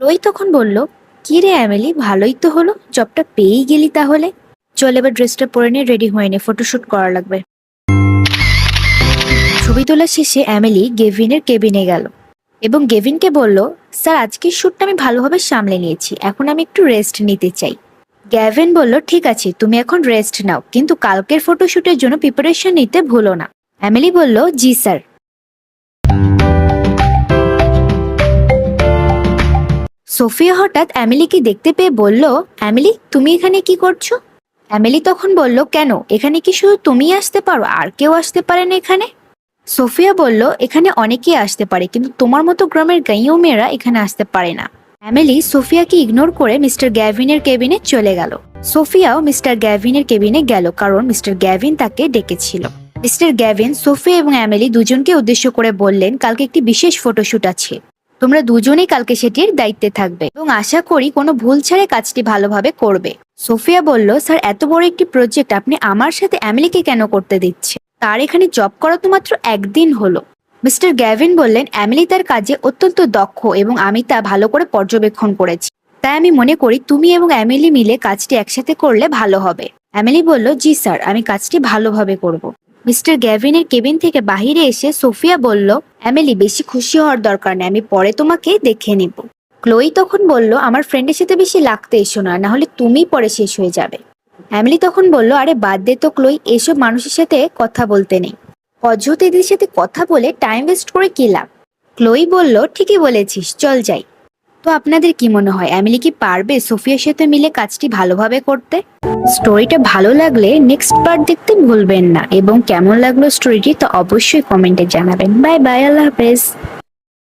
Chloe তখন বলল কি রে অ্যামেলি, ভালোই তো হলো। জবটা পেয়েই গেলি তাহলে। চল এবার ড্রেসটা পরে নিয়ে রেডি হয়ে নে, ফটোশুট করা লাগবে। ছবি তোলা শেষে অ্যামেলি গেভিনের কেবিনে গেল এবং গেভিনকে বলল, স্যার, আজকের শ্যুটটা আমি ভালোভাবে সামলে নিয়েছি। এখন আমি একটু রেস্ট নিতে চাই। গ্যাভিন বলল, ঠিক আছে, তুমি এখন রেস্ট নাও, কিন্তু কালকের ফটোশ্যুটের জন্য প্রিপারেশন নিতে ভুলো না। অ্যামেলি বলল, জি, স্যার। সোফিয়া হঠাৎ অ্যামেলিকে দেখতে পেয়ে বলল, অ্যামেলি, তুমি এখানে কি করছ? অ্যামেলি তখন বলল, কেন? এখানে কি শুধু তুমিই আসতে পারো? আর কেউ আসতে পারে না এখানে? সোফিয়া বলল, এখানে অনেকেই আসতে পারে, কিন্তু তোমার মতো গ্রামের গাইও মেয়েরা এখানে আসতে পারে না। অ্যামেলি সোফিয়াকে ইগনোর করে মিস্টার গ্যাভিনের কেবিনে চলে গেল। সোফিয়াও মিস্টার গ্যাভিনের কেবিনে গেল, কারণ মিস্টার গ্যাভিন তাকে ডেকেছিল। মিস্টার গ্যাভিন, সোফিয়া এবং অ্যামেলি দুজনকে উদ্দেশ্য করে বললেন, কালকে একটি বিশেষ ফটোশুট আছে। তোমরা দুজনেই কালকে সেটির দায়িত্বে থাকবে এবং আশা করি কোনো ভুল ছাড়ে কাজটি ভালোভাবে করবে। সোফিয়া বলল, স্যার, এত বড় একটি প্রজেক্ট আপনি আমার সাথে অ্যামেলিকে কেন করতে দিচ্ছে তার এখানে জব করা তো মাত্র একদিন হলো। মিস্টার গ্যাভিন বললেন, অ্যামিলি তার কাজে অত্যন্ত দক্ষ এবং আমি তা ভালো করে পর্যবেক্ষণ করেছি। তাই আমি মনে করি তুমি এবং অ্যামিলি মিলে কাজটি একসাথে করলে ভালো হবে। অ্যামেলি বলল, জি স্যার, আমি কাজটি ভালোভাবে করব। মিস্টার গ্যাভিনের কেবিন থেকে বাহিরে এসে সোফিয়া বলল, অ্যামেলি, বেশি খুশি হওয়ার দরকার নেই, আমি পরে তোমাকে দেখে নিব। ক্লোই তখন বলল, আমার ফ্রেন্ডের সাথে বেশি লাগতে এসো না, নাহলে তুমি পরে শেষ হয়ে যাবে। অ্যামেলি তখন বলল, আরে, বাদ দে তো ক্লোই, এসব মানুষের সাথে কথা বলতে নেই। অযথা এদের সাথে কথা বলে টাইম ওয়েস্ট করে কি লাভ? ক্লোই বলল, ঠিকই বলেছিস, চল যাই। তো আপনাদের কি মনে হয় অ্যামিলি কি পারবে সোফিয়ার সাথে মিলে কাজটি ভালোভাবে করতে? স্টোরিটা ভালো লাগলে নেক্সট পার্ট দেখতে ভুলবেন না এবং কেমন লাগল স্টোরিটি তো অবশ্যই কমেন্টে জানাবেন। বাই বাই আল্লাহ হাফেজ।